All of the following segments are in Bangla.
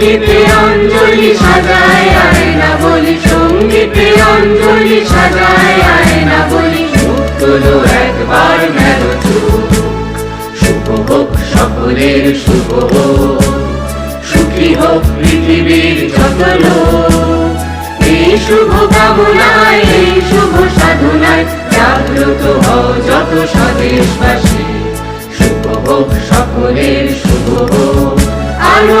সঙ্গীতে অঞ্জলি সাজায়, আয় না বলি সঙ্গীতে অঞ্জলি সাজায়, আয় না বলি তুলো একবার মেল শুভ হোক সকলের শুভ সুখী হোক পৃথিবীর যত এই শুভ কামনায়, এই শুভ সাধনায় জাগ্রত হও যত স্বদেশবাসী। শুভ হোক সকলের শুভ হোক। আলো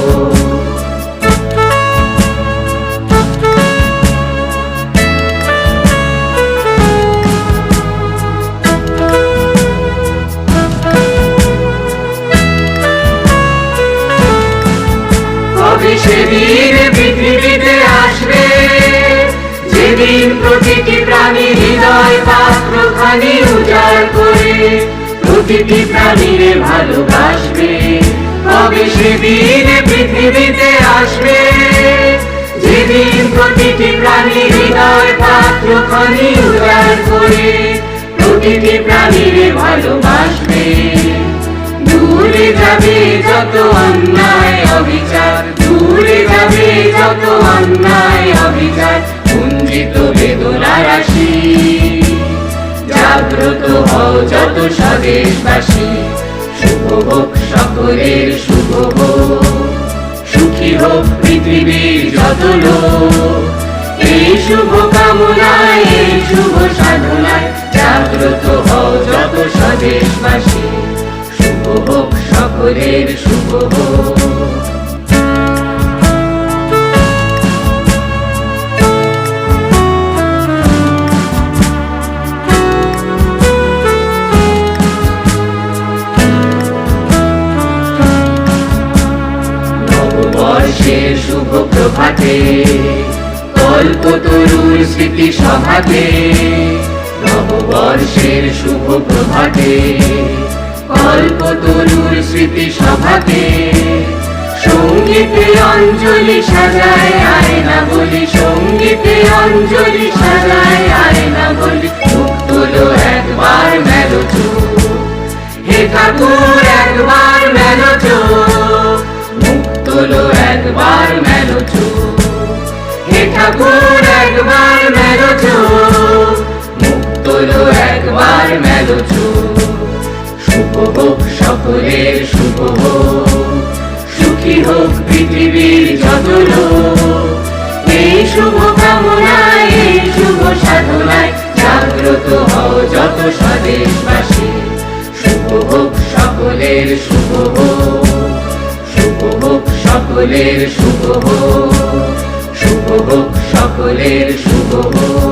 প্রতিটি প্রাণীর ভালোবাসবে কবে সেদিন পৃথিবীতে আসবে। যেদিন প্রতিটি প্রাণী হৃদয় পাত্র খানি উজাড় করে, প্রতিটি প্রাণীর ভালোবাসবে। দূরে যাবে যত অন্যায় অবিচার দূরে যাবে যত অন্যায় অবিচার কুঞ্জিত বেদনা রাশি জাগ্রত হও যত স্বদেশবাসী। শুভ হোক সকলের শুভ হোক। সুখী হোক পৃথিবীর যত লোক। এই শুভ কামনায়, এই শুভ সাধনায় জাগ্রত হও যত স্বদেশবাসী। শুভ হোক সকলের শুভ হোক। প্রভাতে কল্পতরুর স্মৃতি সভাতে নববর্ষের শুভ প্রভাতে স্মৃতি সভাতে সঙ্গীতে অঞ্জলি সাজায় আয়না বলি, সঙ্গীতে অঞ্জলি সাজায় আয়না বলি মুক্তলো একবার মেলো হে ঠাকুর ঠাকুর একবার মেলো চোখ মুক্তলো একবার মেলো চোখ শুভ হোক সকলের শুভ হোক, সুখী হোক পৃথিবীর যত লোক। এই শুভ কামনায়, এই শুভ সাধনায় জাগ্রত হও যত স্বদেশবাসী। শুভ হোক সকলের শুভ হোক শুভ হোক সকলের শুভ হোক। হোক সকলের শুভ হোক।